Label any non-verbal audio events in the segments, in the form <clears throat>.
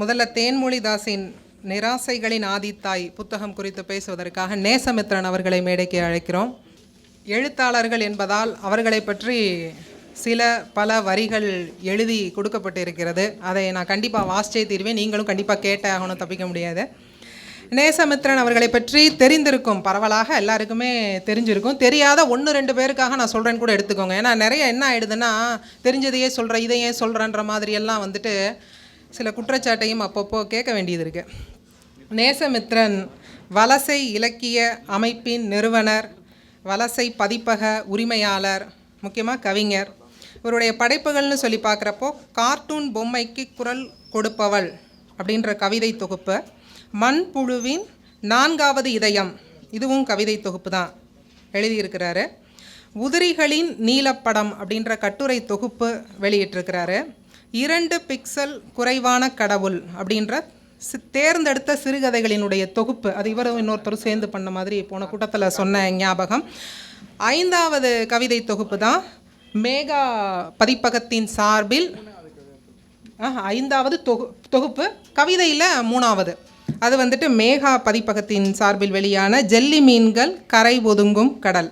முதல்ல தேன்மொழிதாசின் நிராசைகளின் ஆதித்தாய் புத்தகம் குறித்து பேசுவதற்காக நேசமித்ரன் அவர்களை மேடைக்கு அழைக்கிறோம். எழுத்தாளர்கள் என்பதால் அவர்களை பற்றி சில பல வரிகள் எழுதி கொடுக்கப்பட்டிருக்கிறது. அதை நான் கண்டிப்பாக வாசிச்சே தீர்வேன். நீங்களும் கண்டிப்பாக கேட்டே ஆகணும் தப்பிக்க முடியாது. நேசமித்ரன் அவர்களை பற்றி தெரிந்திருக்கும் பரவலாக எல்லாருக்குமே தெரிஞ்சிருக்கும். தெரியாத ஒன்று ரெண்டு பேருக்காக நான் சொல்கிறேன்னு கூட எடுத்துக்கோங்க. ஏன்னா நிறைய என்ன ஆயிடுதுன்னா தெரிஞ்சதையே சொல்கிறேன் இதையே சொல்கிறேன்ற மாதிரியெல்லாம் வந்துட்டு சில குற்றச்சாட்டையும் அப்பப்போ கேட்க வேண்டியது இருக்குது நேசமித்ரன் வலசை இலக்கிய அமைப்பின் நிறுவனர் வலசை பதிப்பக உரிமையாளர் முக்கியமாக கவிஞர். இவருடைய படைப்புகள்னு சொல்லி பார்க்குறப்போ கார்ட்டூன் பொம்மைக்கு குரல் கொடுப்பவள் அப்படின்ற கவிதை தொகுப்பு மண்புழுவின் நான்காவது இதயம் இதுவும் கவிதை தொகுப்பு தான் எழுதியிருக்கிறாரு. உதிரிகளின் நீலப்படம் அப்படின்ற கட்டுரை தொகுப்பு வெளியிட்டிருக்கிறாரு. இரண்டு பிக்சல் குறைவான கடவுள் அப்படின்ற தேர்ந்தெடுத்த சிறுகதைகளினுடைய தொகுப்பு. அது இவரும் இன்னொருத்தரும் சேர்ந்து பண்ண மாதிரி போன கூட்டத்தில் சொன்ன ஞாபகம். ஐந்தாவது கவிதை தொகுப்பு தான் மேகா பதிப்பகத்தின் சார்பில் ஐந்தாவது தொகு தொகுப்பு. கவிதையில் மூணாவது. அது வந்துட்டு மேகா பதிப்பகத்தின் சார்பில் வெளியான ஜெல்லி மீன்கள் கரை ஒதுங்கும் கடல்.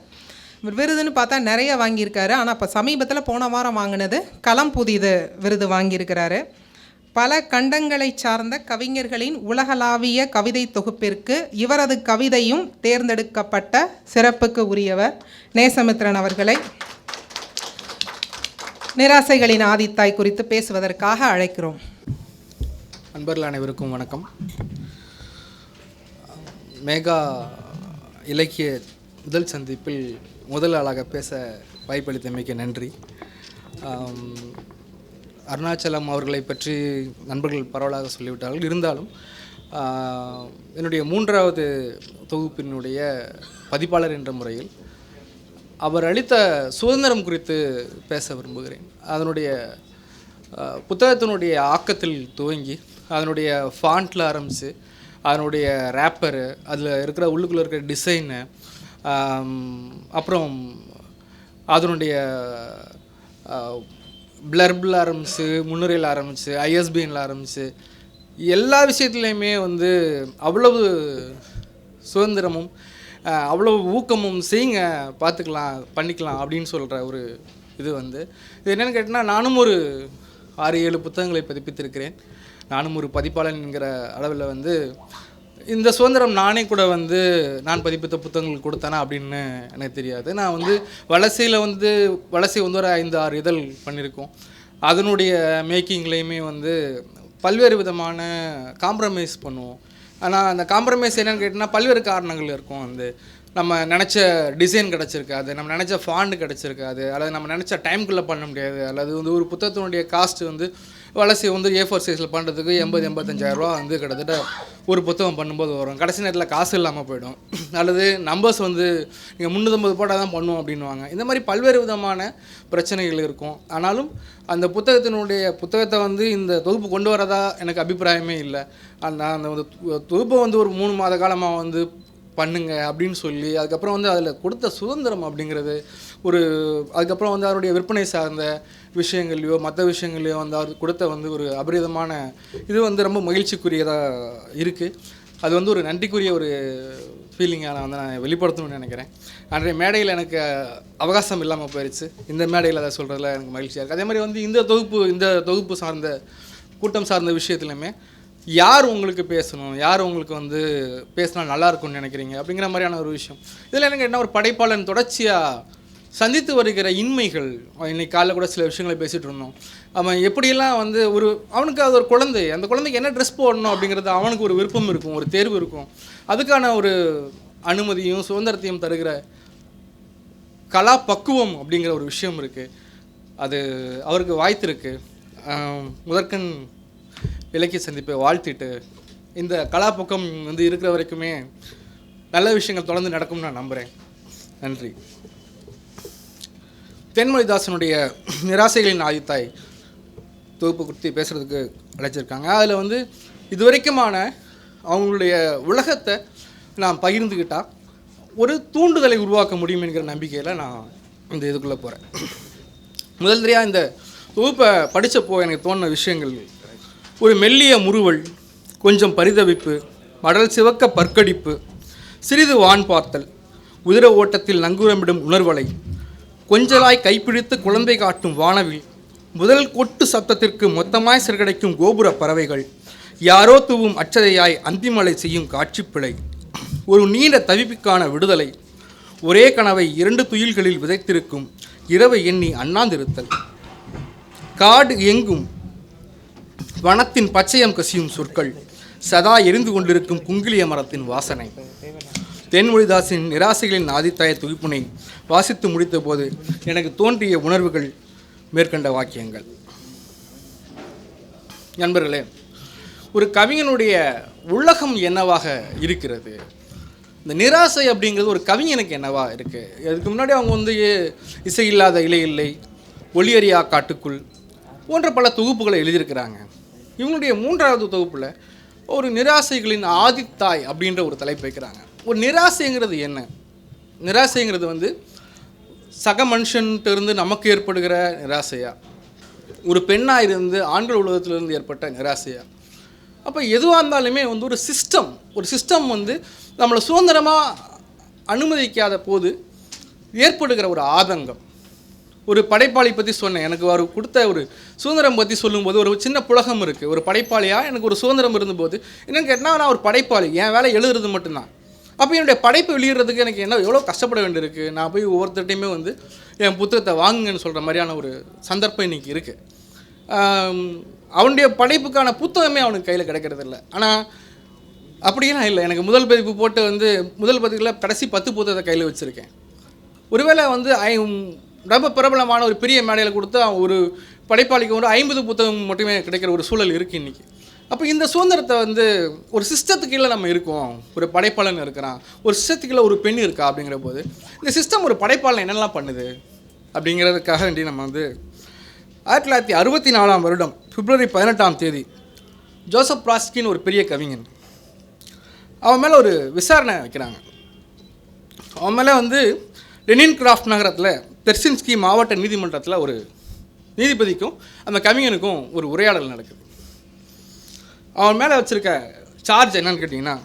விருதுன்னு பார்த்தா நிறைய வாங்கியிருக்காரு. ஆனால் இப்போ சமீபத்தில் போன வாரம் வாங்கினது களம் புதிது விருது வாங்கியிருக்கிறாரு. பல கண்டங்களை சார்ந்த கவிஞர்களின் உலகளாவிய கவிதை தொகுப்பிற்கு இவரது கவிதையும் தேர்ந்தெடுக்கப்பட்ட சிறப்புக்கு உரியவர் நேசமித்ரன் அவர்களை நிராசைகளின் ஆதித்தாய் குறித்து பேசுவதற்காக அழைக்கிறோம். அன்பர்கள் அனைவருக்கும் வணக்கம். மேகா இலக்கிய முதல் சந்திப்பில் முதல் ஆளாக பேச வாய்ப்பளித்தமைக்கு நன்றி. அருணாச்சலம் அவர்களை பற்றி நண்பர்கள் பரவலாக சொல்லிவிட்டார்கள். இருந்தாலும் என்னுடைய மூன்றாவது தொகுப்பினுடைய பதிப்பாளர் என்ற முறையில் அவர் அளித்த சுதந்திரம் குறித்து பேச விரும்புகிறேன். அதனுடைய புத்தகத்தினுடைய ஆக்கத்தில் துவங்கி அதனுடைய ஃபாண்ட்டில் ஆரம்பித்து அதனுடைய ரேப்பரு அதில் இருக்கிற உள்ளுக்குள்ளே இருக்கிற டிசைனு அப்புறம் அதனுடைய பிளர்பில் ஆரம்பிச்சு முன்னுரையில் ஆரம்பிச்சு ஐஎஸ்பிஎனில் ஆரம்பித்து எல்லா விஷயத்துலையுமே வந்து அவ்வளவு சுதந்திரமும் அவ்வளவு அவ்வளோ ஊக்கமும் செய்யுங்க பார்த்துக்கலாம் பண்ணிக்கலாம் அப்படின்னு சொல்கிற ஒரு இது வந்து. இது என்னென்னு கேட்டால் நானும் ஒரு ஆறு ஏழு புத்தகங்களை பதிப்பித்திருக்கிறேன். நானும் ஒரு பதிப்பாளன் என்கிற அளவில் வந்து இந்த சுதந்திரம் நானே கூட வந்து நான் பதிப்பித்த புத்தகங்கள் கொடுத்தானா அப்படின்னு எனக்கு தெரியாது. நான் வந்து வலசையில் வந்து வலசை வந்து ஒரு ஐந்து ஆறு இதழ் பண்ணியிருக்கோம். அதனுடைய மேக்கிங்லேயுமே வந்து பல்வேறு விதமான காம்ப்ரமைஸ் பண்ணுவோம். ஆனால் அந்த காம்ப்ரமைஸ் என்னென்னு கேட்டிங்கன்னா பல்வேறு காரணங்கள் இருக்கும். வந்து நம்ம நினச்ச டிசைன் கிடச்சிருக்காது நம்ம நினச்ச ஃபாண்ட் கிடச்சிருக்காது அல்லது நம்ம நினச்ச டைம்குள்ளே பண்ண முடியாது அல்லது வந்து ஒரு புத்தகத்தினுடைய காஸ்ட் வந்து வளசி வந்து ஏ ஃபோர் சைஸில் பண்ணுறதுக்கு எண்பது எண்பத்தஞ்சாயிரரூவா வந்து கிட்டத்தட்ட ஒரு புத்தகம் பண்ணும்போது வரும். கடைசி நேரத்தில் காசு இல்லாமல் போயிடும். <clears throat> அல்லது நம்பர்ஸ் வந்து நீங்கள் முந்நூற்றம்பது போட்டால் தான் பண்ணுவோம் அப்படின்வாங்க இந்த மாதிரி பல்வேறு விதமான பிரச்சனைகள் இருக்கும். ஆனாலும் அந்த புத்தகத்தினுடைய புத்தகத்தை வந்து இந்த தொகுப்பு கொண்டு வரதா எனக்கு அபிப்பிராயமே இல்லை. அந்த அந்த தொகுப்பை வந்து ஒரு மூணு மாத காலமாக வந்து பண்ணுங்க அப்படின்னு சொல்லி அதுக்கப்புறம் வந்து அதில் கொடுத்த சுதந்திரம் அப்படிங்கிறது ஒரு அதுக்கப்புறம் வந்து அவருடைய விற்பனை சார்ந்த விஷயங்கள்லையோ மற்ற விஷயங்கள்லையோ வந்து அவர் கொடுத்த வந்து ஒரு அபரிதமான இது வந்து ரொம்ப மகிழ்ச்சிக்குரியதாக இருக்குது அது வந்து ஒரு நன்றிக்குரிய ஒரு ஃபீலிங்காக நான் வந்து நான் வெளிப்படுத்தணும்னு நினைக்கிறேன். அன்றைய மேடையில் எனக்கு அவகாசம் இல்லாமல் போயிடுச்சு இந்த மேடையில் அதை சொல்கிறதுல எனக்கு மகிழ்ச்சியாக இருக்குது அதே மாதிரி வந்து இந்த தொகுப்பு இந்த தொகுப்பு சார்ந்த கூட்டம் சார்ந்த விஷயத்துலையுமே யார் உங்களுக்கு பேசணும்? யார் உங்களுக்கு வந்து பேசினா நல்லாயிருக்கும்னு நினைக்கிறீங்க? அப்படிங்கிற மாதிரியான ஒரு விஷயம். இதில் எனக்கு என்ன ஒரு படைப்பாளன் தொடர்ச்சியாக சந்தித்து வருகிற இன்மைகள். இன்னைக்கு காலைல கூட சில விஷயங்களை பேசிகிட்டு இருந்தோம். அவன் எப்படியெல்லாம் வந்து ஒரு அவனுக்கு அது ஒரு குழந்தை. அந்த குழந்தைக்கு என்ன ட்ரெஸ் போடணும் அப்படிங்கிறது அவனுக்கு ஒரு விருப்பம் இருக்கும் ஒரு தேர்வு இருக்கும். அதுக்கான ஒரு அனுமதியும் சுதந்திரத்தையும் தருகிற கலா பக்குவம் அப்படிங்கிற ஒரு விஷயம் இருக்குது அது அவருக்கு வாய்த்திருக்கு முதற்கண் இலக்கிய சந்திப்பை வாழ்த்திட்டு இந்த கலாப்பக்கம் வந்து இருக்கிற வரைக்குமே நல்ல விஷயங்கள் தொடர்ந்து நடக்கும்னு நான் நம்புகிறேன் நன்றி. தென்மொழிதாசனுடைய நிராசைகளின் ஆயுத்தாய் தொகுப்பு குறித்து பேசுகிறதுக்கு அழைச்சிருக்காங்க. அதில் வந்து இதுவரைக்குமான அவங்களுடைய உலகத்தை நான் பகிர்ந்துக்கிட்டால் ஒரு தூண்டுதலை உருவாக்க முடியும் என்கிற நம்பிக்கையில் நான் இந்த இதுக்குள்ளே போகிறேன் முதல் தடவையாக இந்த தொகுப்பை படித்தப்போ எனக்கு தோணின விஷயங்கள் ஒரு மெல்லிய முறுவல் கொஞ்சம் பரிதவிப்பு மடல் சிவக்க பற்கடிப்பு சிறிது வான் பார்த்தல் உதிர ஓட்டத்தில் நங்கூரமிடும் உணர்வலை கொஞ்சலாய் கைப்பிடித்து குழந்தை காட்டும் வானவில். முதல் கொட்டு சத்தத்திற்கு மொத்தமாய் சிறகடைக்கும் கோபுர பறவைகள். யாரோ தூவும் அச்சதையாய் அந்திமலை செய்யும் காட்சிப்பிழை. ஒரு நீண்ட தவிப்புக்கான விடுதலை. ஒரே கனவை இரண்டு துயில்களில் விதைத்திருக்கும். இரவை எண்ணி அண்ணாந்திருத்தல். காடு எங்கும் வனத்தின் பச்சையம் கசியும் சொற்கள். சதா எரிந்து கொண்டிருக்கும் குங்கிலிய மரத்தின் வாசனை. தென்மொழிதாசின் நிராசைகளின் ஆதித்தாய தொகுப்பினை வாசித்து முடித்தபோது எனக்கு தோன்றிய உணர்வுகள் மேற்கண்ட வாக்கியங்கள். நண்பர்களே ஒரு கவிஞனுடைய உள்ளகம் என்னவாக இருக்கிறது? இந்த நிராசை அப்படிங்கிறது ஒரு கவிஞனுக்கு என்னவா இருக்குது அதுக்கு முன்னாடி அவங்க வந்து இசை இல்லாத இலை இல்லை ஒளியறியா காட்டுக்குள் போன்ற பல தொகுப்புகளை எழுதியிருக்கிறாங்க. இவங்களுடைய மூன்றாவது தொகுப்பில் ஒரு நிராசைகளின் ஆதித்தாய் அப்படின்ற ஒரு தலைப்பு வைக்கிறாங்க. ஒரு நிராசைங்கிறது என்ன? நிராசைங்கிறது வந்து சக மனுஷன்ட்டு இருந்து நமக்கு ஏற்படுகிற நிராசையா? ஒரு பெண்ணாக இருந்து ஆண்கள் உலகத்திலிருந்து ஏற்பட்ட நிராசையா? அப்போ எதுவாக இருந்தாலுமே வந்து ஒரு சிஸ்டம் ஒரு சிஸ்டம் வந்து நம்மளை சுதந்திரமாக அனுமதிக்காத போது ஏற்படுகிற ஒரு ஆதங்கம். ஒரு படைப்பாளி பற்றி சொன்னேன். எனக்கு அவர் கொடுத்த ஒரு சுதந்திரம் பற்றி சொல்லும்போது ஒரு சின்ன புலகம் இருக்குது ஒரு படைப்பாளியாக எனக்கு ஒரு சுதந்திரம் இருந்தபோது என்னென்னு கேட்டால் நான் ஒரு படைப்பாளி. என் வேலை எழுதுறது மட்டும்தான். அப்போ என்னுடைய படைப்பு வெளியிடுறதுக்கு எனக்கு என்ன எவ்வளோ கஷ்டப்பட வேண்டியிருக்கு? நான் போய் ஒவ்வொருத்தட்டையுமே வந்து என் புத்தகத்தை வாங்குங்கன்னு சொல்கிற மாதிரியான ஒரு சந்தர்ப்பம் இன்றைக்கி இருக்குது அவனுடைய படைப்புக்கான புத்தகமே அவனுக்கு கையில் கிடைக்கிறதில்ல ஆனால் அப்படியெல்லாம் இல்லை. எனக்கு முதல் பதிப்பு போட்டு வந்து முதல் பதிப்பில் கடைசி பத்து புத்தகத்தை கையில் வச்சுருக்கேன். ஒருவேளை வந்து ஐ ரொம்ப பிரபலமான ஒரு பெரிய மேடையில் கொடுத்து அவன் ஒரு படைப்பாளிக்கு வந்து ஐம்பது புத்தகம் மட்டுமே கிடைக்கிற ஒரு சூழல் இருக்குது இன்றைக்கி அப்போ இந்த சுதந்திரத்தை வந்து ஒரு சிஸ்டத்துக்கு கீழே நம்ம இருக்கோம். ஒரு படைப்பாளன் இருக்கிறான். ஒரு சிஸ்டத்துக்கு கீழே ஒரு பெண் இருக்கா அப்படிங்கிற போது இந்த சிஸ்டம் ஒரு படைப்பாளன் என்னெல்லாம் பண்ணுது? அப்படிங்கிறதுக்காக வேண்டி நம்ம வந்து ஆயிரத்தி தொள்ளாயிரத்தி அறுபத்தி நாலாம் வருடம் பிப்ரவரி பதினெட்டாம் தேதி ஜோசப் பிராஸ்கின்னு ஒரு பெரிய கவிஞன். அவன் மேலே ஒரு விசாரணை வைக்கிறாங்க. அவன் மேலே வந்து லெனின் கிராஃப்ட் நகரத்தில் தெர்சின்ஸ்கி மாவட்ட நீதிமன்றத்தில் ஒரு நீதிபதிக்கும் அந்த கவிஞனுக்கும் ஒரு உரையாடல் நடக்குது. அவன் மேலே வச்சுருக்க சார்ஜ் என்னன்னு கேட்டிங்கன்னா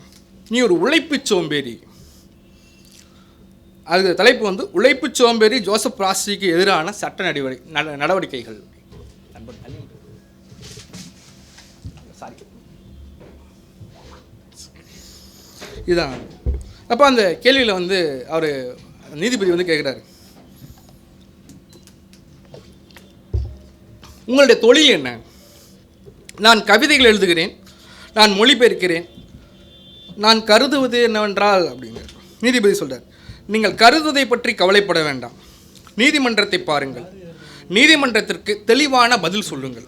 நீ ஒரு உழைப்புச் சோம்பேறி. அது தலைப்பு வந்து உழைப்புச் சோம்பேறி ஜோசப் ராஸ்டிக்கு எதிரான சட்ட நடவடி நட- நடவடிக்கைகள். இதுதான். அப்போ அந்த கேள்வியில் வந்து அவர் நீதிபதி வந்து கேட்குறாரு உங்களுடைய தொழில் என்ன? நான் கவிதைகள் எழுதுகிறேன் நான் மொழிபெயர்க்கிறேன் நான் கருதுவது என்னவென்றால் அப்படிங்கிற நீதிபதி சொல்கிறார் நீங்கள் கருதுவதை பற்றி கவலைப்பட வேண்டாம். நீதிமன்றத்தை பாருங்கள். நீதிமன்றத்திற்கு தெளிவான பதில் சொல்லுங்கள்.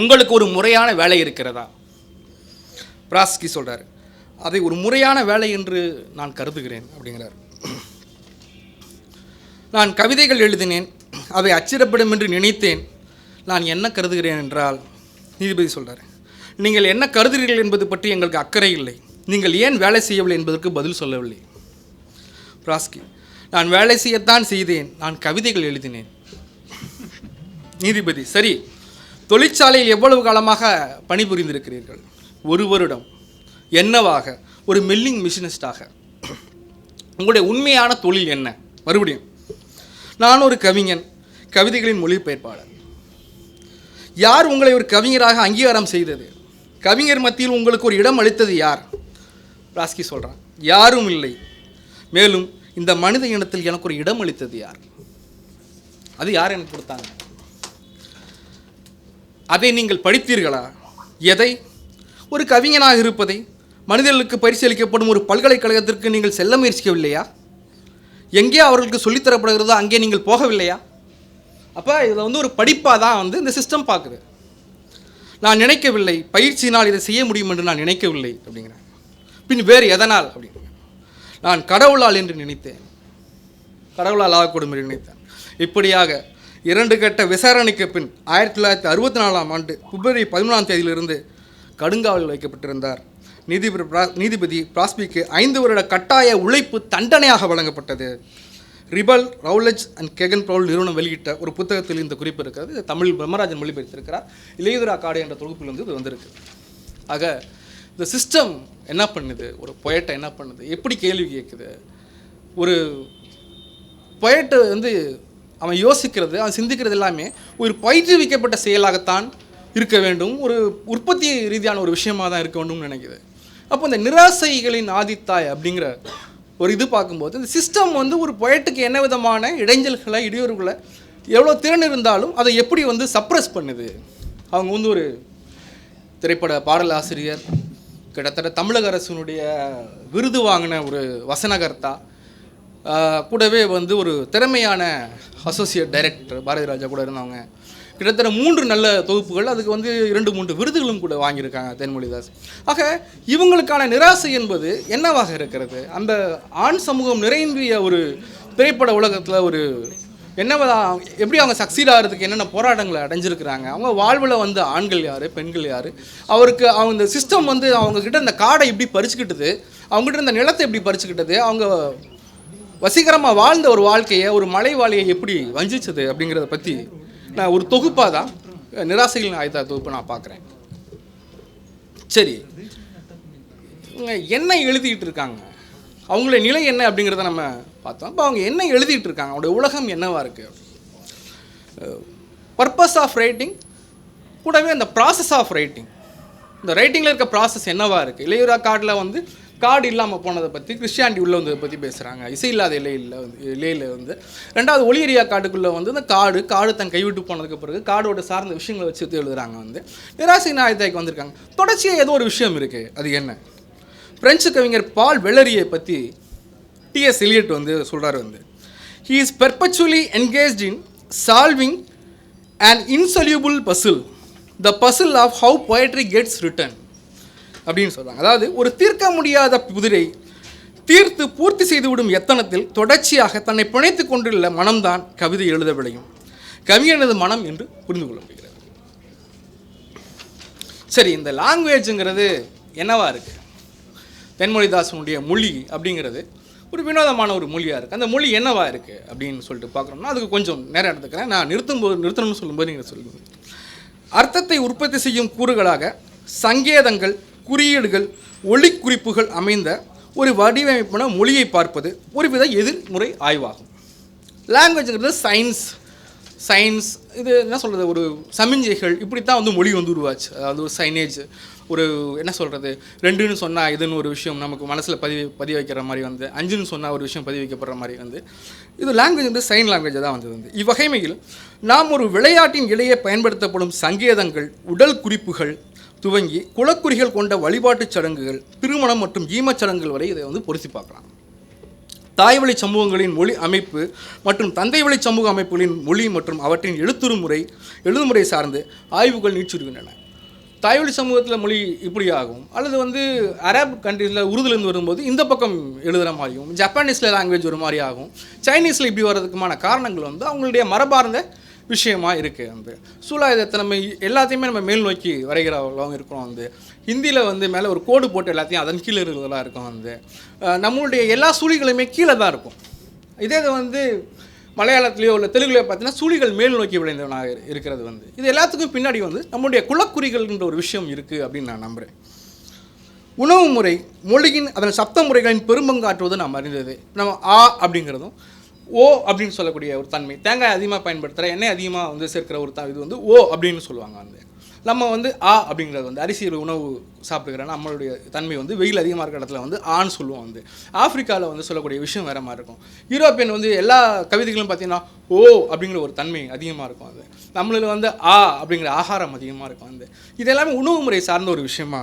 உங்களுக்கு ஒரு முறையான வேலை இருக்கிறதா? பிராஸ்கி சொல்கிறார் அதை ஒரு முறையான வேலை என்று நான் கருதுகிறேன் அப்படிங்கிறார். நான் கவிதைகள் எழுதினேன் அவை அச்சிடப்படும் என்று நினைத்தேன். நான் என்ன கருதுகிறேன் என்றால் நீதிபதி சொல்கிறார் நீங்கள் என்ன கருதுகிறீர்கள் என்பது பற்றி எங்களுக்கு அக்கறை இல்லை. நீங்கள் ஏன் வேலை செய்யவில்லை என்பதற்கு பதில் சொல்லவில்லை. பிராஸ்கி நான் வேலை செய்யத்தான் செய்தேன். நான் கவிதைகள் எழுதினேன். நீதிபதி சரி. தொழிற்சாலையில் எவ்வளவு காலமாக பணிபுரிந்திருக்கிறீர்கள்? ஒரு வருடம். என்னவாக? ஒரு மில்லிங் மிஷினிஸ்டாக உங்களுடைய உண்மையான தொழில் என்ன? மறுபடியும். நான் ஒரு கவிஞன். கவிதைகளின் மொழிபெயர்ப்பாளர். யார் உங்களை ஒரு கவிஞராக அங்கீகாரம் செய்தது? கவிஞர் மத்தியில் உங்களுக்கு ஒரு இடம் அளித்தது யார்? ராஸ்கி சொல்கிறான் யாரும் இல்லை. மேலும் இந்த மனித இனத்தில் எனக்கு ஒரு இடம் அளித்தது யார்? அது யார் எனக்கு கொடுத்தாங்க? அதை நீங்கள் படித்தீர்களா? எதை? ஒரு கவிஞனாக இருப்பதை மனிதர்களுக்கு பரிசீலிக்கப்படும் ஒரு பல்கலைக்கழகத்திற்கு நீங்கள் செல்ல முயற்சிக்கவில்லையா? எங்கே அவர்களுக்கு சொல்லித்தரப்படுகிறதோ அங்கே நீங்கள் போகவில்லையா? அப்போ இதில் வந்து ஒரு படிப்பாக தான் வந்து இந்த சிஸ்டம் பார்க்குது நான் நினைக்கவில்லை. பயிற்சியினால் இதை செய்ய முடியும் என்று நான் நினைக்கவில்லை அப்படிங்கிறேன் பின் வேறு எதனால் அப்படிங்கிறேன் நான் கடவுளால் என்று நினைத்தேன். கடவுளால் ஆகக்கூடும் என்று நினைத்தேன். இப்படியாக இரண்டு கட்ட விசாரணைக்கு பின் ஆயிரத்தி தொள்ளாயிரத்தி அறுபத்தி நாலாம் ஆண்டு பிப்ரவரி பதிமூணாம் தேதியிலிருந்து கடுங்காவலில் வைக்கப்பட்டிருந்தார். நீதிபதி பிரா- நீதிபதி பிராஸ்பிக்கு ஐந்து வருட கட்டாய உழைப்பு தண்டனையாக வழங்கப்பட்டது. ரிபல் ரவுலஜ் அண்ட் கெகன் பவுல் நிறுவனம் வெளியிட்ட ஒரு புத்தகத்தில் இந்த குறிப்பு இருக்கிறது. இது தமிழ் பிரம்மராஜன் மொழிபெயர்த்திருக்கிறார். இளையுதரா காடு என்ற தொகுப்பில் வந்து இது வந்திருக்கு. ஆக இந்த சிஸ்டம் என்ன பண்ணுது? ஒரு பொயட்டை என்ன பண்ணுது? எப்படி கேள்வி கேட்குது ஒரு பொயட்டு வந்து அவன் யோசிக்கிறது அவன் சிந்திக்கிறது எல்லாமே ஒரு பயிற்றுவிக்கப்பட்ட செயலாகத்தான் இருக்க வேண்டும். ஒரு உற்பத்தி ரீதியான ஒரு விஷயமாக தான் இருக்க வேண்டும்னு நினைக்குது. அப்போ இந்த நிராசைகளின் ஆதித்தாய் அப்படிங்கிற ஒரு இது பார்க்கும்போது இந்த சிஸ்டம் வந்து ஒரு பொயட்டுக்கு என்ன விதமான இடைஞ்சல்களை இடையூறுகளை எவ்வளோ திறன் இருந்தாலும் அதை எப்படி வந்து சப்ரஸ் பண்ணுது? அவங்க வந்து ஒரு திரைப்பட பாடல் ஆசிரியர் கிட்டத்தட்ட தமிழக அரசினுடைய விருது வாங்கின ஒரு வசனகர்த்தா கூடவே வந்து ஒரு திறமையான அசோசியேட் டைரக்டர் பாரதி ராஜா கூட இருந்தவங்க. கிட்டத்தட்ட மூன்று நல்ல தொகுப்புகள் அதுக்கு வந்து இரண்டு மூன்று விருதுகளும் கூட வாங்கியிருக்காங்க தென்மொழிதாஸ். ஆக இவங்களுக்கான நிராசை என்பது என்னவாக இருக்கிறது? அந்த ஆண் சமூகம் நிறைந்திய ஒரு திரைப்பட உலகத்தில் ஒரு என்னவா எப்படி அவங்க சக்சீட் ஆகிறதுக்கு என்னென்ன போராட்டங்களை அடைஞ்சிருக்கிறாங்க? அவங்க வாழ்வில் வந்து ஆண்கள் யார் பெண்கள் யார்? அவருக்கு அவங்க இந்த சிஸ்டம் வந்து அவங்கக்கிட்ட இந்த காடை எப்படி பறிச்சுக்கிட்டது? அவங்ககிட்ட இந்த நிலத்தை எப்படி பறிச்சுக்கிட்டது? அவங்க வசீகரமாக வாழ்ந்த ஒரு வாழ்க்கையை ஒரு மலை வாழையை எப்படி வஞ்சிச்சது அப்படிங்கிறத பற்றி நான் ஒரு தொகுப்பாக தான் நிராசைகளின் ஆயுதா தொகுப்பு நான் பார்க்குறேன். சரி. என்ன எழுதிட்டு இருக்காங்க? அவங்களுடைய நிலை என்ன அப்படிங்கிறத நம்ம பார்த்தோம். இப்போ அவங்க என்ன எழுதிட்டு இருக்காங்க? அவங்களுடைய உலகம் என்னவாக இருக்குது பர்பஸ் ஆஃப் ரைட்டிங் கூடவே அந்த ப்ராசஸ் ஆஃப் ரைட்டிங் இந்த ரைட்டிங்கில் இருக்க ப்ராசஸ் என்னவாக இருக்குது இளையரா கார்டில் வந்து கார்டு இல்லாமல் போனதை பற்றி கிறிஸ்டியானிட்டி உள்ளே வந்ததை பற்றி பேசுகிறாங்க இசை இல்லாத இலையில் வந்து இலையில் வந்து. ரெண்டாவது ஒளியரியா காட்டுக்குள்ளே வந்து இந்த காடு காடு தன் கைவிட்டு போனதுக்கு பிறகு காடோட சார்ந்த விஷயங்களை வச்சு எழுதுகிறாங்க வந்து. நிராசை நாயத்தாய்க்கு வந்திருக்காங்க. தொடர்ச்சியாக ஏதோ ஒரு விஷயம் இருக்குது அது என்ன? பிரெஞ்சு கவிஞர் பால் வெள்ளரியை பற்றி டிஎஸ் எலியட் வந்து சொல்கிறாரு வந்து. He is perpetually engage in solving and insoluble puzzle the puzzle of how poetry gets written அப்படின்னு சொல்கிறாங்க அதாவது ஒரு தீர்க்க முடியாத புதிரை தீர்த்து பூர்த்தி செய்துவிடும் எத்தனத்தில் தொடர்ச்சியாக தன்னை பிணைத்து கொண்டுள்ள மனம்தான் கவிதை எழுத விளையும். கவியனது மனம் என்று புரிந்து கொள்ள முடிகிறது. சரி இந்த லாங்குவேஜுங்கிறது என்னவா இருக்குது தென்மொழிதாசனுடைய மொழி அப்படிங்கிறது ஒரு வினோதமான ஒரு மொழியாக இருக்குது அந்த மொழி என்னவா இருக்குது அப்படின்னு சொல்லிட்டு பார்க்குறோம்னா அதுக்கு கொஞ்சம் நேரம் எடுத்துக்கிறேன். நான் நிறுத்தும்போது நிறுத்தணும்னு சொல்லும்போது நீங்கள் சொல்லுங்கள் அர்த்தத்தை உற்பத்தி செய்யும் கூறுகளாக சங்கேதங்கள் குறியீடுகள் ஒளிக்குறிப்புகள் அமைந்த ஒரு வடிவமைப்பான மொழியை பார்ப்பது ஒருவித எதிர்முறை ஆய்வாகும். லாங்குவேஜ்ங்கிறது சயின்ஸ் சயின்ஸ் இது என்ன சொல்கிறது ஒரு சமிஞ்சைகள் இப்படி தான் வந்து மொழி வந்து உருவாச்சு. அதாவது ஒரு சைனேஜ் ஒரு என்ன சொல்கிறது ரெண்டுன்னு சொன்னால் இதுன்னு ஒரு விஷயம் நமக்கு மனசில் பதிவு பதிய வைக்கிற மாதிரி வந்து அஞ்சுன்னு சொன்னால் ஒரு விஷயம் பதிவு வைக்கப்படுற மாதிரி வந்து இது லாங்குவேஜ் வந்து சைன் லாங்குவேஜ் தான் வந்தது வந்து. இவ்வகைமையில் நாம் ஒரு விளையாட்டின் இடையே பயன்படுத்தப்படும் சங்கேதங்கள் உடல் குறிப்புகள் துவங்கி குலக்குறிகள் கொண்ட வழிபாட்டுச் சடங்குகள் திருமணம் மற்றும் ஈமச் சடங்குகள் வரை இதை வந்து பொருத்தி பார்க்கலாம். தாய்வழி சமூகங்களின் மொழி அமைப்பு மற்றும் தந்தை வழி சமூக அமைப்புகளின் மொழி மற்றும் அவற்றின் எழுத்துரு முறை எழுதுமுறை சார்ந்து ஆய்வுகள் நீச்சுருகின்றன தாய்வழி சமூகத்தில் மொழி இப்படி ஆகும் அல்லது வந்து அரப் கண்ட்ரீஸில் உருதுலேருந்து வரும்போது இந்த பக்கம் எழுதுகிற மாதிரியும் ஜப்பானீஸில் லாங்குவேஜ் ஒரு மாதிரி ஆகும் சைனீஸில் இப்படி வர்றதுக்குமான காரணங்கள் வந்து அவங்களுடைய மரபார்ந்த விஷயமா இருக்குது வந்து. சூழாயுதத்தை நம்ம எல்லாத்தையுமே நம்ம மேல் நோக்கி வரைகிறவங்களும் இருக்கிறோம் வந்து. ஹிந்தியில் வந்து மேலே ஒரு கோடு போட்டு எல்லாத்தையும் அதன் கீழே இருக்கிறதெல்லாம் இருக்கும் வந்து. நம்மளுடைய எல்லா சூழிகளுமே கீழே தான் இருக்கும். இதே இது வந்து மலையாளத்துலேயோ இல்லை தெலுங்குலையோ பார்த்தீங்கன்னா சூழிகள் மேல் நோக்கி விளைந்தவனாக இருக்கிறது வந்து. இது எல்லாத்துக்கும் பின்னாடி வந்து நம்முடைய குலக்குறிகள்ன்ற ஒரு விஷயம் இருக்குது அப்படின்னு நான் நம்புகிறேன் உணவு முறை மொழியின் அதன் சப்த முறைகளின் பெரும்பங்காற்றுவது நாம் அறிந்தது. நம்ம ஆ அப்படிங்கிறதும் ஓ அப்படின்னு சொல்லக்கூடிய ஒரு தன்மை. தேங்காய் அதிகமாக பயன்படுத்துகிற எண்ணெய் அதிகமாக வந்து சேர்க்கிற ஒரு த இது வந்து ஓ அப்படின்னு சொல்லுவாங்க வந்து. நம்ம வந்து ஆ அப்படிங்கிறது வந்து அரிசி உணவு சாப்பிடுகிற நம்மளுடைய தன்மை வந்து வெயில் அதிகமாக இருக்கிற இடத்துல வந்து ஆன்னு சொல்லுவோம் வந்து. ஆப்பிரிக்காவில் வந்து சொல்லக்கூடிய விஷயம் வேறு மாதிரி இருக்கும். யூரோப்பியன் வந்து எல்லா கவிதைகளும் பார்த்தீங்கன்னா ஓ அப்படிங்கிற ஒரு தன்மை அதிகமாக இருக்கும் அது நம்மளில் வந்து ஆ அப்படிங்கிற ஆகாரம் அதிகமாக இருக்கும் வந்து. இது எல்லாமே உணவு முறை சார்ந்த ஒரு விஷயமா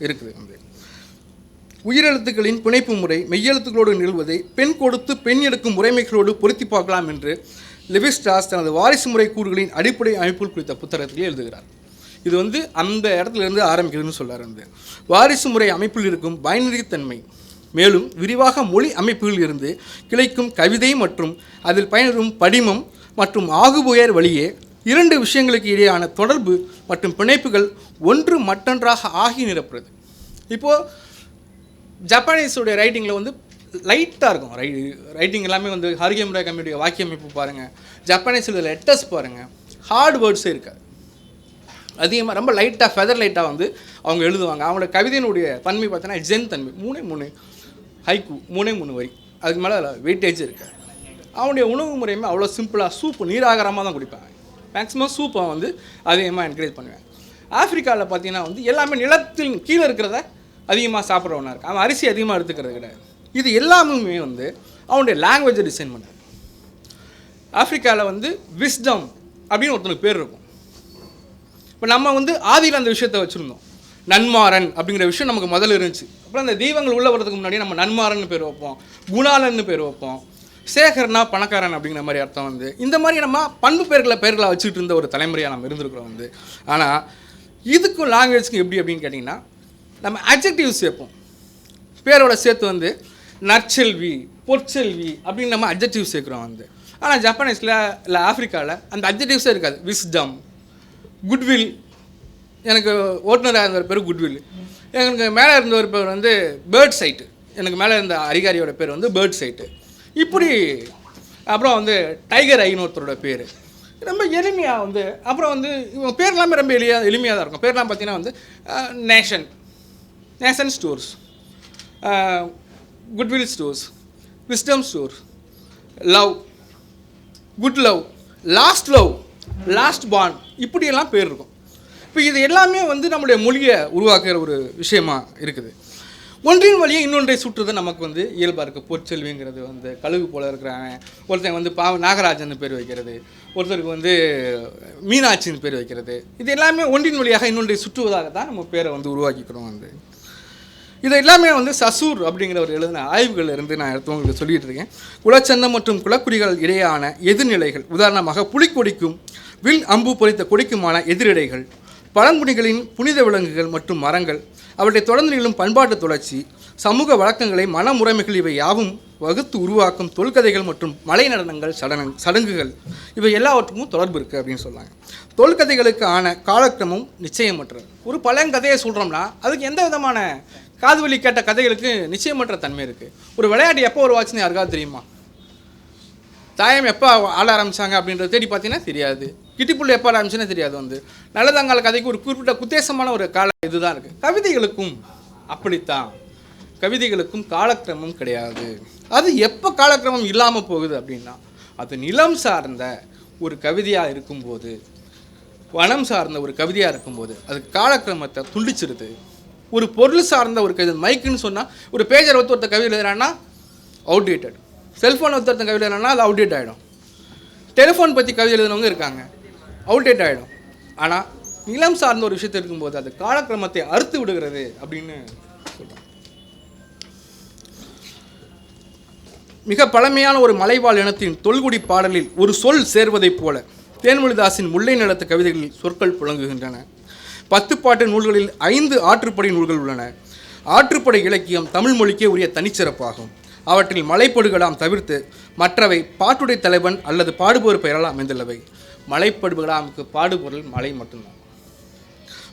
இருக்குது வந்து. உயிரெழுத்துக்களின் பிணைப்பு முறை மெய்யெழுத்துக்களோடு நிகழ்வதை பெண் கொடுத்து பெண் எடுக்கும் முறைமைகளோடு பொருத்தி பார்க்கலாம் என்று லெவிஸ்டாஸ் தனது வாரிசு முறை கூறுகளின் அடிப்படை அமைப்புகள் குறித்த புத்தகத்தில் எழுதுகிறார். இது வந்து அந்த இடத்துல இருந்து ஆரம்பிக்கிறதுன்னு சொல்றார் வந்து. வாரிசு முறை அமைப்பில் இருக்கும் பயனரித்தன்மை மேலும் விரிவாக மொழி அமைப்புகளில் இருந்து கிளைக்கும் கவிதை மற்றும் அதில் பயனரும் படிமம் மற்றும் ஆகுபுயர் வழியே இரண்டு விஷயங்களுக்கு இடையேயான தொடர்பு மற்றும் பிணைப்புகள் ஒன்று மற்றொன்றாக ஆகி நிரப்புறது. இப்போது ஜப்பானீஸுடைய ரைட்டிங்கில் வந்து லைட்டாக இருக்கும். ரை ரைட்டிங் எல்லாமே வந்து ஹரிகமுறை கம்மியுடைய வாக்கிய அமைப்பு பாருங்கள் ஜப்பானீஸில் லெட்டர்ஸ் பாருங்கள் ஹார்ட் வேர்ட்ஸே இருக்காது. அதிகமாக ரொம்ப லைட்டாக ஃபெதர் லைட்டாக வந்து அவங்க எழுதுவாங்க. அவங்களோட கவிதையினுடைய தன்மை பார்த்தீங்கன்னா ஜென் தன்மை. மூணே மூணு ஹைக்கு மூணே மூணு வரி. அதுக்கு மேலே அதில் வெயிட்டேஜ் இருக்குது. அவனுடைய உணவு முறையுமே அவ்வளோ சிம்பிளாக சூப்பு நீராகாரமாக தான் குடிப்பாங்க. மேக்ஸிமம் சூப்பை வந்து அதிகமாக என்கரேஜ் பண்ணுவேன். ஆஃப்ரிக்காவில் பார்த்தீங்கன்னா வந்து எல்லாமே நிலத்தில் கீழே இருக்கிறத அதிகமாக சாப்பிட்றவனாக இருக்கு அவன் அரிசி அதிகமாக எடுத்துக்கிறது கிடையாது. இது எல்லாமே வந்து அவனுடைய லாங்குவேஜை டிசைன் பண்ணார் ஆஃப்ரிக்காவில் வந்து விஸ்டம் அப்படின்னு ஒருத்தனுக்கு பேர் இருக்கும். இப்போ நம்ம வந்து ஆதியில் அந்த விஷயத்தை வச்சுருந்தோம். நன்மாறன் அப்படிங்கிற விஷயம் நமக்கு முதல்ல இருந்துச்சு. அப்புறம் அந்த தெய்வங்கள் உள்ள வரதுக்கு முன்னாடி நம்ம நன்மாறன் பேர் வைப்போம். குணாலன்னு பேர் வைப்போம். சேகர்னா பணக்காரன் அப்படிங்கிற மாதிரி அர்த்தம் வந்து. இந்த மாதிரி நம்ம பண்பு பேர்களை பேர்களை வச்சுக்கிட்டு இருந்த ஒரு தலைமுறையாக நம்ம இருந்திருக்கிறோம் வந்து. ஆனால் இதுக்கும் லாங்குவேஜ்க்கும் எப்படி அப்படின்னு கேட்டிங்கன்னா நம்ம அட்ஜெக்டிவ் சேர்ப்போம். பேரோட சேர்த்து வந்து நற்செல்வி பொற்செல்வி அப்படின்னு நம்ம அட்ஜெக்டிவ் சேர்க்குறோம் வந்து. ஆனால் ஜப்பானீஸில் இல்லை ஆஃப்ரிக்காவில் அந்த அப்ஜெக்டிவ்ஸே இருக்காது. விஸ்டம் குட்வில் எனக்கு ஓட்டுநராக இருந்த ஒரு பேர் குட்வில் எனக்கு மேலே இருந்த ஒரு பேர் வந்து பேர்ட் சைட்டு எனக்கு மேலே இருந்த அதிகாரியோட பேர் வந்து பேர்ட் சைட்டு இப்படி அப்புறம் வந்து டைகர் ஐன்னு ஒருத்தரோட பேர். ரொம்ப எளிமையாக வந்து அப்புறம் வந்து இவங்க பேர் எல்லாமே ரொம்ப எளியா எளிமையாக தான் இருக்கும். பேர்லாம் பார்த்தீங்கன்னா வந்து nation nation stores goodwill stores wisdom store love good love lost love lost pan இப்படியெல்லாம் பேர் இருக்கும். இப்போ இது எல்லாமே வந்து நம்முடைய மொழியை உருவாக்குற ஒரு விஷயமா இருக்குது. ஒன்றின் வழியை இன்னொன்றை சுற்றுறது நமக்கு வந்து இயல்பாக இருக்குது பொற்செல்விங்கிறது வந்து கழுகு போல இருக்கிறாங்க. ஒருத்தன் வந்து பா நாகராஜன் பேர் வைக்கிறது. ஒருத்தருக்கு வந்து மீனாட்சின்னு பேர் வைக்கிறது. இது எல்லாமே ஒன்றின் வழியாக இன்னொன்றை சுற்றுவதாக தான் நம்ம பேரை வந்து உருவாக்கிக்கிறோம் வந்து. இது எல்லாமே வந்து சசூர் அப்படிங்கிறவர் எழுதின ஆய்வுகள் இருந்து நான் எடுத்து உங்களுக்கு சொல்லிட்டு இருக்கேன். குலச்சந்தம் மற்றும் குலக்குடிகள் இடையேயான எதிர்நிலைகள் உதாரணமாக புலிக்கொடிக்கும் வில் அம்பு பொறித்த கொடிக்குமான எதிரிடைகள் பழங்குடிகளின் புனித விலங்குகள் மற்றும் மரங்கள் அவற்றை தொடர்ந்து நிகழும் பண்பாட்டு தொடர்ச்சி சமூக வழக்கங்களை மனமுறைமைகள் இவை யாவும் வகுத்து உருவாக்கும் தொல்கதைகள் மற்றும் மலை நடனங்கள் சடங்கு சடங்குகள். இவை எல்லாவற்றுக்கும் தொடர்பு இருக்குது அப்படின்னு சொன்னாங்க. தொல்கதைகளுக்கான காலக்கிரமும் நிச்சயமற்றது. ஒரு பழங்கதையை சொல்கிறோம்னா அதுக்கு எந்த விதமான காது வலி கேட்ட கதைகளுக்கு நிச்சயமற்ற தன்மை இருக்குது ஒரு விளையாட்டு எப்போ உருவாச்சுன்னு யாருக்காவது தெரியுமா? தாயம் எப்போ ஆட ஆரம்பிச்சாங்க அப்படின்றத தேடி பார்த்தீங்கன்னா தெரியாது. கிட்டிப்புள்ள எப்போ ஆரம்பிச்சுன்னு தெரியாது வந்து. நல்லதங்கால கதைக்கு ஒரு குறிப்பிட்ட குத்தேசமான ஒரு கால இதுதான் இருக்குது கவிதைகளுக்கும் அப்படித்தான். கவிதைகளுக்கும் காலக்கிரமம் கிடையாது. அது எப்போ காலக்கிரமம் இல்லாமல் போகுது அப்படின்னா அது நிலம் சார்ந்த ஒரு கவிதையாக இருக்கும்போது வனம் சார்ந்த ஒரு கவிதையாக இருக்கும்போது அது காலக்கிரமத்தை துண்டிச்சிருது. ஒரு பொருள் சார்ந்த ஒரு கவிதை. மைக்குன்னு சொன்னால் ஒரு பேஜர் ஒருத்த ஒருத்த கவிதை எழுதுறான்னா அவுடேட்டட் செல்ஃபோன் ஒருத்த ஒருத்த கவிதை எழுதுனா அது அவுடேட் ஆகிடும் டெலிஃபோன் பற்றி கவிதை எழுதுனவங்க இருக்காங்க. அவுடேட் ஆகிடும் ஆனால் நிலம் சார்ந்த ஒரு விஷயத்தை இருக்கும்போது அது காலக்கிரமத்தை அறுத்து விடுகிறது அப்படின்னு சொல்கிறோம் மிக பழமையான ஒரு மலைவாழ் இனத்தின் தொல்குடி பாடலில் ஒரு சொல் சேர்வதைப் போல தேன்மொழிதாசின் முல்லை நிலத்து கவிதைகளில் சொற்கள் புழங்குகின்றன. பத்துப்பாட்டு நூல்களில் ஐந்து ஆற்றுப்படை நூல்கள் உள்ளன. ஆற்றுப்படை இலக்கியம் தமிழ் மொழிக்கே உரிய தனிச்சிறப்பாகும். அவற்றில் மலைப்படுகளாம் தவிர்த்து மற்றவை பாட்டுடை தலைவன் அல்லது பாடுபவர் பெயரால் அமைந்துள்ளவை. மலைப்படுகளாமுக்கு பாடுபொருள் மலை மட்டும்தான்.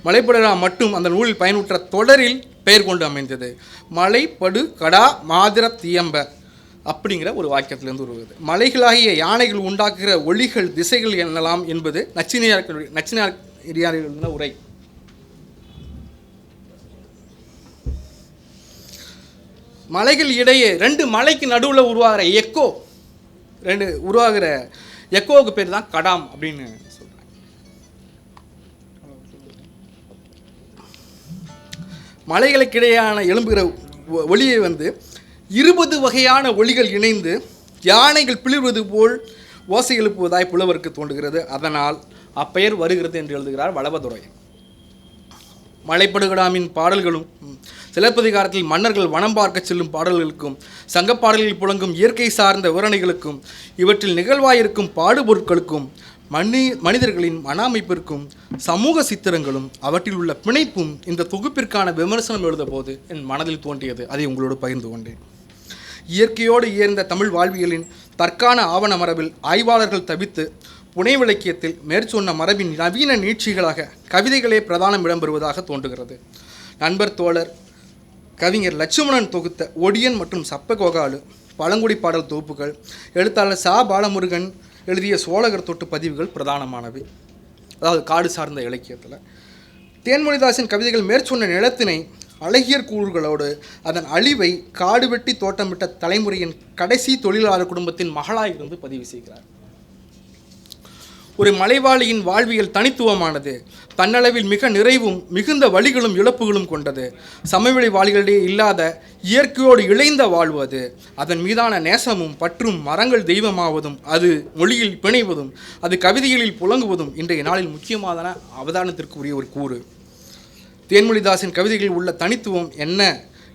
மலைப்படுகளாம் மட்டும் அந்த நூலில் பயனுற்ற தொடரில் பெயர் கொண்டு அமைந்தது. மலைப்படு கடா மாதிர தியம்ப அப்படிங்கிற ஒரு வாக்கியத்திலிருந்து உருவாகுது. மலைகளாகிய யானைகள் உண்டாக்குகிற ஒளிகள் திசைகள் என்னலாம் என்பது நச்சினியார் நச்சினார் உரை. மலைகள் இடையே ரெண்டு மலைக்கு நடுவில் உருவாகிற எக்கோ ரெண்டு உருவாகிற எக்கோவுக்கு பேர் தான் கடாம் அப்படின்னு சொல்கிறாங்க மலைகளுக்கிடையான எழும்புகிற ஒ- ஒளியை வந்து இருபது வகையான ஒளிகள் இணைந்து யானைகள் பிளிர்வது போல் ஓசை எழுப்புவதாய் புலவருக்கு தோன்றுகிறது. அதனால் அப்பெயர் வருகிறது என்று எழுதுகிறார் வளவதுரை. மலைப்படுகடாமின் பாடல்களும் சிலப்பதிகாரத்தில் மன்னர்கள் வனம் பார்க்கச் செல்லும் பாடல்களுக்கும் சங்கப் பாடல்களில் புழங்கும் இயற்கை சார்ந்த விவரணைகளுக்கும் இவற்றில் நிகழ்வாயிருக்கும் பாடுபொருட்களுக்கும் மனி மனிதர்களின் மன அமைப்பிற்கும் சமூக சித்திரங்களும் அவற்றில் உள்ள பிணைப்பும் இந்த தொகுப்பிற்கான விமர்சனம் எழுதபோது என் மனதில் தோன்றியது. அதை உங்களோடு பகிர்ந்து கொண்டேன். இயற்கையோடு இயர்ந்த தமிழ் வாழ்வியலின் தற்கான ஆவண மரபில் ஆய்வாளர்கள் தவித்து புனைவிலக்கியத்தில் மேற்சொன்ன மரபின் நவீன நீட்சிகளாக கவிதைகளே பிரதானம் இடம்பெறுவதாக தோன்றுகிறது. நண்பர் தோழர் கவிஞர் லட்சுமணன் தொகுத்த ஒடியன் மற்றும் சப்பகோகாலு பழங்குடி பாடல் தொகுப்புகள் எழுத்தாளர் சா. பாலமுருகன் எழுதிய சோழகர் தொட்டு பதிவுகள் பிரதானமானவை. அதாவது காடு சார்ந்த இலக்கியத்தில். தேன்மொழிதாசின் கவிதைகள் மேற்சொன்ன நிலத்தினை அழகியர் கூறுகளோடு அதன் அழிவை காடு வெட்டி தோட்டமிட்ட தலைமுறையின் கடைசி தொழிலாளர் குடும்பத்தின் மகளாய் இருந்து பதிவு செய்கிறார். ஒரு மலைவாளியின் வாழ்வியல் தனித்துவமானது தன்னளவில் மிக நிறைவும் மிகுந்த வழிகளும் இழப்புகளும் கொண்டது. சமவெளி வாழிகளிடையே இல்லாத இயற்கையோடு இழைந்த வாழ்வு அது. அதன் மீதான நேசமும் பற்றும் மரங்கள் தெய்வமாவதும் அது மொழியில் பிணைவதும் அது கவிதைகளில் புழங்குவதும் இன்றைய நாளில் முக்கியமான அவதானத்திற்குரிய ஒரு கூறு. தேன்மொழிதாசின் கவிதைகளில் உள்ள தனித்துவம் என்ன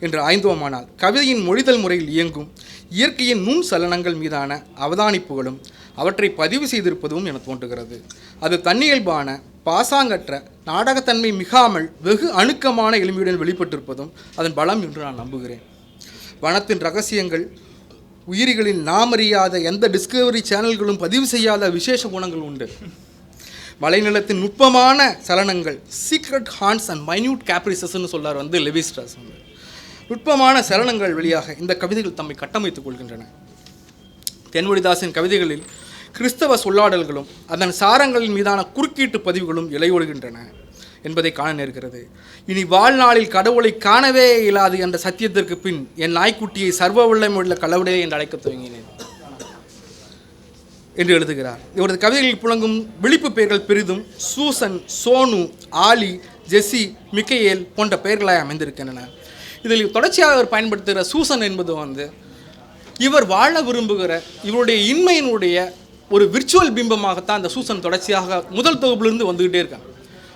என்று ஆய்ந்தோமானால் கவிதையின் மொழிதல் முறையில் இயங்கும் இயற்கையின் நுண் சலனங்கள் மீதான அவதானிப்புகளும் அவற்றை பதிவு செய்திருப்பதும் என தோன்றுகிறது. அது தன்னியல்பான பாசாங்கற்ற நாடகத்தன்மை மிகாமல் வெகு அணுக்கமான எளிமையுடன் வெளிப்பட்டிருப்பதும் அதன் பலம் என்று நான் நம்புகிறேன். வனத்தின் ரகசியங்கள் உயிரிகளில் நாமறியாத எந்த டிஸ்கவரி சேனல்களும் பதிவு செய்யாத விசேஷ குணங்கள் உண்டு. மலைநிலத்தின் நுட்பமான சலனங்கள் சீக்ரெட் ஹான்ஸ் அண்ட் மைன்யூட் கேப்ரிசஸ்ன்னு சொல்லார் வந்து லெவிஸ்ட்ராஸ் வந்து. நுட்பமான சலனங்கள் வழியாக இந்த கவிதைகள் தம்மை கட்டமைத்துக் கொள்கின்றன. தென்மொழிதாசின் கவிதைகளில் கிறிஸ்தவ சொல்லாடல்களும் அதன் சாரங்களின் மீதான குறுக்கீட்டு பதிவுகளும் இலையொழுகின்றன என்பதை காண நேர்கிறது. இனி வாழ்நாளில் கடவுளை காணவே இயலாது என்ற சத்தியத்திற்கு பின் என் நாய்க்குட்டியை சர்வ வல்லமையுள்ள கடவுளே என்று அழைக்கத் துவங்கினேன் என்று எழுதுகிறார். இவரது கவிதைகளில் புழங்கும் விழிப்பு பெயர்கள் பெரிதும் சூசன் சோனு ஆலி ஜெஸ்ஸி மிக்கையேல் போன்ற பெயர்களாய் அமைந்திருக்கின்றன. இதில் தொடர்ச்சியாக அவர் பயன்படுத்துகிற சூசன் என்பது வந்து இவர் வாழ விரும்புகிற இவருடைய இன்மையினுடைய ஒரு விர்ச்சுவல் பிம்பமாகத்தான் அந்த சூசன் தொடர்ச்சியாக முதல் தொகுப்புலேருந்து வந்துக்கிட்டே இருக்காங்க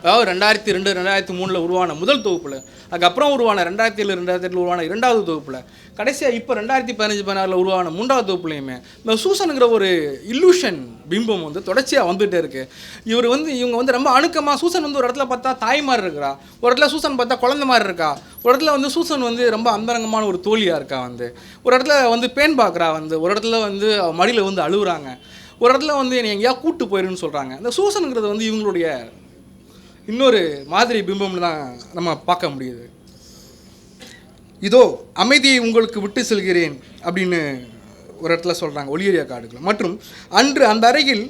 அதாவது ரெண்டாயிரத்தி ரெண்டு ரெண்டாயிரத்தி மூணில் உருவான முதல் தொகுப்பில் அதுக்கப்புறம் உருவான ரெண்டாயிரத்தி ஏழு ரெண்டாயிரத்தி எட்டில் உருவான இரண்டாவது தொகுப்பில் கடைசியாக இப்போ ரெண்டாயிரத்தி பதினஞ்சு பதினாறில் உருவான மூன்றாவது தொகுப்புலையுமே இந்த சூசனுங்கிற ஒரு இல்லூஷன் பிம்பம் வந்து தொடர்ச்சியாக வந்துகிட்டே இருக்குது இவர் வந்து இவங்க வந்து ரொம்ப அணுக்கமாக சூசன் வந்து ஒரு இடத்துல பார்த்தா தாய் மாதிரி இருக்கிறா ஒரு இடத்துல சூசன் பார்த்தா குழந்தை மாதிரி இருக்கா ஒரு இடத்துல வந்து சூசன் வந்து ரொம்ப அந்தரங்கமான ஒரு தோழியாக இருக்கா வந்து ஒரு இடத்துல வந்து பேன் பார்க்குறா வந்து ஒரு இடத்துல வந்து மடியில் வந்து அழுகுறாங்க ஒரு இடத்துல வந்து என்னை எங்கேயா கூட்டு போயிருன்னு சொல்கிறாங்க இந்த சூசனுங்கிறது வந்து இவங்களுடைய இன்னொரு மாதிரி பிம்பம்னு தான் நம்ம பார்க்க முடியுது. இதோ அமைதியை உங்களுக்கு விட்டு செல்கிறேன் அப்படின்னு ஒரு இடத்துல சொல்கிறாங்க ஒளியரியா காடுகள். மற்றும் அன்று அந்த அறையில்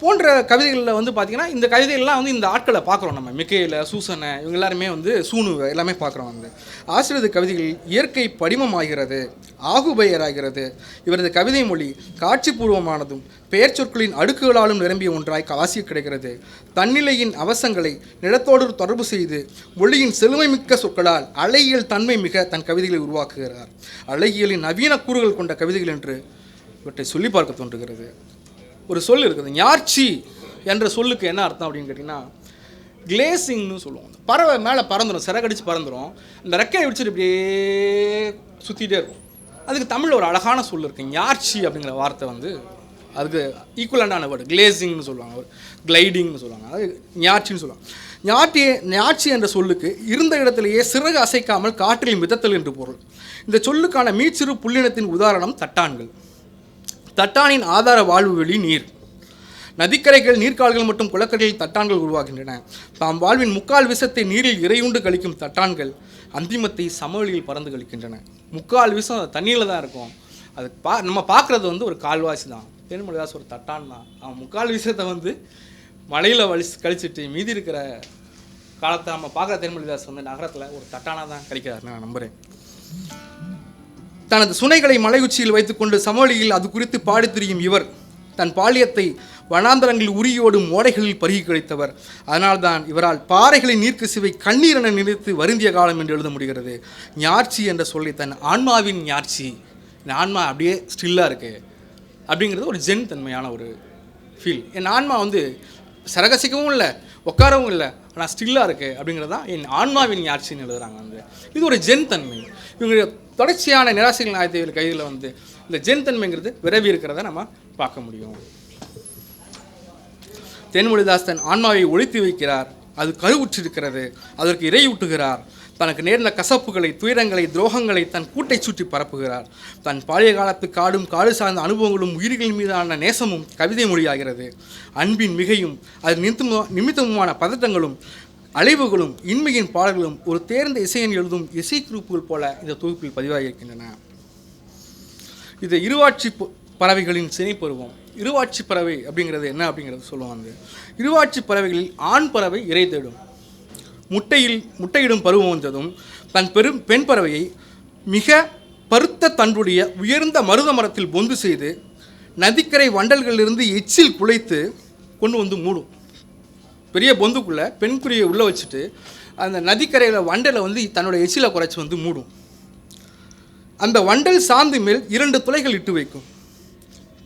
போன்ற கவிதைகளில் வந்து பார்த்திங்கன்னா இந்த கவிதைகள்லாம் வந்து இந்த ஆட்களை பார்க்குறோம் நம்ம. மிக்கையில் சூசனை இவங்க எல்லாருமே வந்து சூனுவை எல்லாமே பார்க்குறோம் வந்து. ஆசிரியர் கவிதைகளில் இயற்கை படிமமாகிறது ஆகுபெயராகிறது. இவரது கவிதை மொழி காட்சிபூர்வமானதும் பெயர் சொற்களின் அடுக்குகளாலும் நிரம்பிய ஒன்றாய் வாசிய கிடைக்கிறது. தன்னிலையின் அவசங்களை நிலத்தோடு தொடர்பு செய்து மொழியின் செழுமைமிக்க சொற்களால் அழகியல் தன்மை மிக தன் கவிதைகளை உருவாக்குகிறார். அழகியலின் நவீன கூறுகள் கொண்ட கவிதைகள் என்று இவற்றை சொல்லி பார்க்க தோன்றுகிறது. ஒரு சொல் இருக்குது. ஞார்ச்சி என்ற சொல்லுக்கு என்ன அர்த்தம் அப்படின்னு கேட்டிங்கன்னா கிளேசிங்னு சொல்லுவோம் பறவை மேலே பறந்துடும் சிறகடிச்சு பறந்துடும் இந்த ரெக்கையை விடிச்சிட்டு இப்படியே சுற்றிட்டே இருக்கும். அதுக்கு தமிழில் ஒரு அழகான சொல் இருக்குது ஞார்ச்சி அப்படிங்கிற வார்த்தை வந்து அதுக்கு ஈக்குவலண்டான வேர்டு கிளேசிங்னு சொல்லுவாங்க ஒரு கிளைடிங்னு சொல்லுவாங்க. அது ஞார்ச்சின்னு சொல்லுவாங்க. ஞாட்டி ஞாட்சி என்ற சொல்லுக்கு இருந்த இடத்திலேயே சிறகு அசைக்காமல் காற்றில் மிதத்தல் என்று பொருள். இந்த சொல்லுக்கான மீச்சிறு புள்ளினத்தின் உதாரணம் தட்டான்கள். தட்டானின் ஆதார வாழ்வு வெளி நீர். நதிக்கரைகள் நீர்க்கால்கள் மற்றும் குளக்கரைகளில் தட்டான்கள் உருவாகின்றன. தாம் வாழ்வின் முக்கால் விஷத்தை நீரில் இறையுண்டு கழிக்கும் தட்டான்கள் அந்திமத்தை சமவெளியில் பறந்து கழிக்கின்றன. முக்கால் விஷம் தண்ணியில் தான் இருக்கும். அது பா நம்ம பார்க்குறது வந்து ஒரு கால்வாசி தான். தேன்மொழிதாஸ் ஒரு தட்டான் தான். அவன் முக்கால் விஷயத்தை வந்து மலையில் வலி கழிச்சிட்டு மீதி இருக்கிற காலத்தை நம்ம பார்க்குற தேன்மொழிதாஸ் வந்து நகரத்தில் ஒரு தட்டானாக தான் கழிக்கிறார் நான் நம்புகிறேன் தனது சுனைகளை மலை உச்சியில் வைத்துக்கொண்டு சமவெளியில் அது குறித்து பாடி திரியும் இவர் தன் பாலியத்தை வனாந்தரங்களில் உரியோடும் ஓடைகளில் பருகி கிடைத்தவர். அதனால்தான் இவரால் பாறைகளின் நீர்க்கசிவை என நினைத்து வருந்திய காலம் என்று எழுத முடிகிறது. ஞாட்சி என்ற சொல்லி தன் ஆன்மாவின் ஞாட்சி என் ஆன்மா அப்படியே ஸ்டில்லாக இருக்கு. அப்படிங்கிறது ஒரு ஜென் தன்மையான ஒரு ஃபீல் என் ஆன்மா வந்து சரகசிக்கவும் இல்லை உட்காரவும் இல்லை ஆனால் ஸ்டில்லாக இருக்குது அப்படிங்கிறது தான் என் ஆன்மாவின் ஞாட்சின்னு எழுதுகிறாங்க வந்து. இது ஒரு ஜென் தன்மை. இவங்க தொடர்ச்சியான நிராசைகள் ஆயத்தவியல் கைதில் வந்து இந்த ஜென்தன்மைங்கிறது விரவி இருக்கிறத நம்ம பார்க்க முடியும். தென்மொழிதாஸ் தன் ஆன்மாவை ஒழித்து வைக்கிறார். அது கருவுற்றிருக்கிறது. அதற்கு இறையூட்டுகிறார் தனக்கு நேர்ந்த கசப்புகளை துயரங்களை துரோகங்களை தன் கூட்டை சுற்றி பரப்புகிறார். தன் பழைய காலத்து காடும் காடு சார்ந்த அனுபவங்களும் உயிர்களின் மீதான நேசமும் கவிதை மொழியாகிறது. அன்பின் மிகையும் அது நிமித்தமு நிமித்தமுமான பதட்டங்களும் அலைவுகளும் இன்மையின் பாடல்களும் ஒரு தேர்ந்த இசையன் எழுதும் இசை குறிப்புகள் போல இந்த தொகுப்பில் பதிவாகியிருக்கின்றன. இது இருவாட்சி ப- பறவைகளின் சினைப்பருவம் இருவாட்சி பறவை அப்படிங்கிறது என்ன அப்படிங்கிறது சொல்லுவாங்க இருவாட்சி பறவைகளில் ஆண் பறவை இறை தேடும். முட்டையில் முட்டையிடும் பருவம் வந்ததும் தன் பெரும் பெண் பறவையை மிக பருத்த தண்டுடைய உயர்ந்த மருத மரத்தில் பொந்து செய்து நதிக்கரை வண்டல்களிலிருந்து எச்சில் குலைத்து கொண்டு வந்து மூடும். பெரிய பொந்துக்குள்ளே பெண்குறியை உள்ளே வச்சுட்டு அந்த நதிக்கரையில் வண்டலை வந்து தன்னோட எச்சில குறைச்சி வந்து மூடும். அந்த வண்டல் சாந்து மேல் இரண்டு துளைகள் இட்டு வைக்கும்.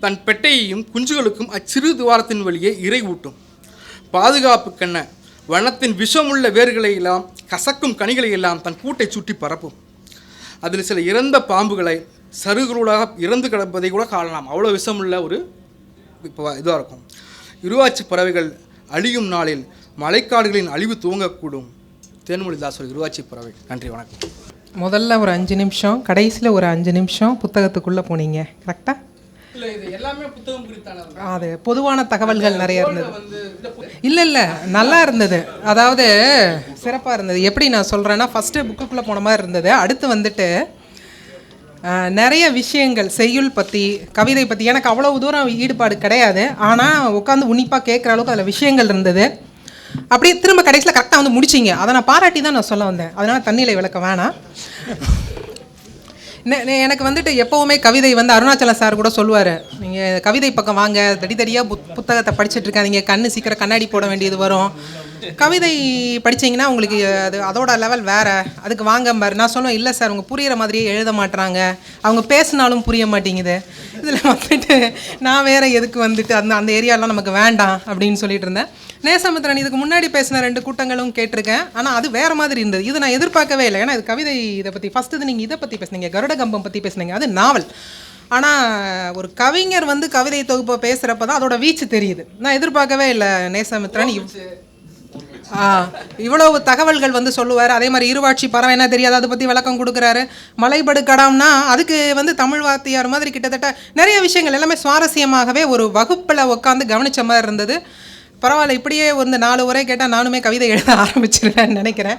தன் பெட்டையையும் குஞ்சுகளுக்கும் அச்சிறு துவாரத்தின் வழியே இறை ஊட்டும். பாதுகாப்புக்கென்ன வனத்தின் விஷமுள்ள வேர்களை எல்லாம் கசக்கும் கனிகளை எல்லாம் தன் கூட்டை சுற்றி பரப்பும். அதில் சில இறந்த பாம்புகளை சருகுருளாக இறந்து கிடப்பதை கூட காணலாம். அவ்வளோ விஷமுள்ள ஒரு இப்போ இதாக இருக்கும். இருவாச்சி பறவைகள் அழியும் நாளில் மழைக்காடுகளின் அழிவு துவங்கக்கூடும். தேன்மொழிதாசர் இருவாச்சி பறவை. நன்றி வணக்கம். முதல்ல ஒரு அஞ்சு நிமிஷம் கடைசியில் ஒரு அஞ்சு நிமிஷம் புத்தகத்துக்குள்ளே போனீங்க. கரெக்டாக இல்லை இது எல்லாமே புத்தகம் குறித்தானது அது பொதுவான தகவல்கள் நிறைய இருந்தது. இல்லை இல்லை நல்லா இருந்தது. அதாவது சிறப்பாக இருந்தது. எப்படி நான் சொல்கிறேன்னா ஃபஸ்ட்டு புக்குக்குள்ளே போன மாதிரி இருந்தது. அடுத்து வந்துட்டு நிறைய விஷயங்கள் செய்யுள் பற்றி கவிதை பற்றி எனக்கு அவ்வளவு தூரம் ஈடுபாடு கிடையாது. ஆனால் உட்காந்து உன்னிப்பாக கேட்குற அளவுக்கு அதில் விஷயங்கள் இருந்தது. அப்படியே திரும்ப கடைசியில் கரெக்டாக வந்து முடிச்சிங்க. அதை நான் பாராட்டி தான் நான் சொல்ல வந்தேன். அதனால் தண்ணியில் விளக்க வேணாம். எனக்கு வந்துட்டு எப்போவுமே கவிதை வந்து அருணாச்சலம் சார் கூட சொல்லுவார். நீங்கள் கவிதை பக்கம் வாங்க தடி தடியாக புத் புத்தகத்தை படிச்சுட்டு இருக்காதீங்க. கண்ணு சீக்கிரம் கண்ணாடி போட வேண்டியது வரும். கவிதை படிச்சீங்கன்னா உங்களுக்கு அது அதோட லெவல் வேறு. அதுக்கு வாங்க பாரு. நான் சொன்னேன் இல்லை சார் அவங்க புரியிற மாதிரியே எழுத மாட்டுறாங்க அவங்க பேசினாலும் புரிய மாட்டேங்குது. இதில் வந்துட்டு நான் வேற எதுக்கு வந்துட்டு அந்த அந்த ஏரியாலாம் நமக்கு வேண்டாம் அப்படின்னு சொல்லிட்டு இருந்தேன். நேசமுத்திரன் இதுக்கு முன்னாடி பேசின ரெண்டு கூட்டங்களும் கேட்டிருக்கேன். ஆனால் அது வேற மாதிரி இருந்தது. இது நான் எதிர்பார்க்கவே இல்லை. ஏன்னா இது கவிதை இதை பற்றி ஃபஸ்ட்டு இது நீங்கள் இதை பற்றி பேசுனீங்க. கருட கம்பம் பற்றி பேசுனீங்க. அது நாவல் ஆனால் ஒரு கவிஞர் வந்து கவிதை தொகுப்பை பேசுகிறப்ப தான் அதோட வீச்சு தெரியுது. நான் எதிர்பார்க்கவே இல்லை நேசமித்ரன் இவ்வளவு தகவல்கள் வந்து சொல்லுவார். அதே மாதிரி இருவாட்சி பறவை என்ன தெரியாது அதை பற்றி விளக்கம் கொடுக்குறாரு. மலைபடு கடாம்னா அதுக்கு வந்து தமிழ் வாத்தியார் மாதிரி கிட்டத்தட்ட நிறைய விஷயங்கள் எல்லாமே சுவாரஸ்யமாகவே ஒரு வகுப்பில் உட்காந்து கவனிச்ச மாதிரி இருந்தது. பரவாயில்ல இப்படியே வந்து நாலு உரை கேட்டால் நானுமே கவிதை எழுத ஆரம்பிச்சிருவேன் நினைக்கிறேன்.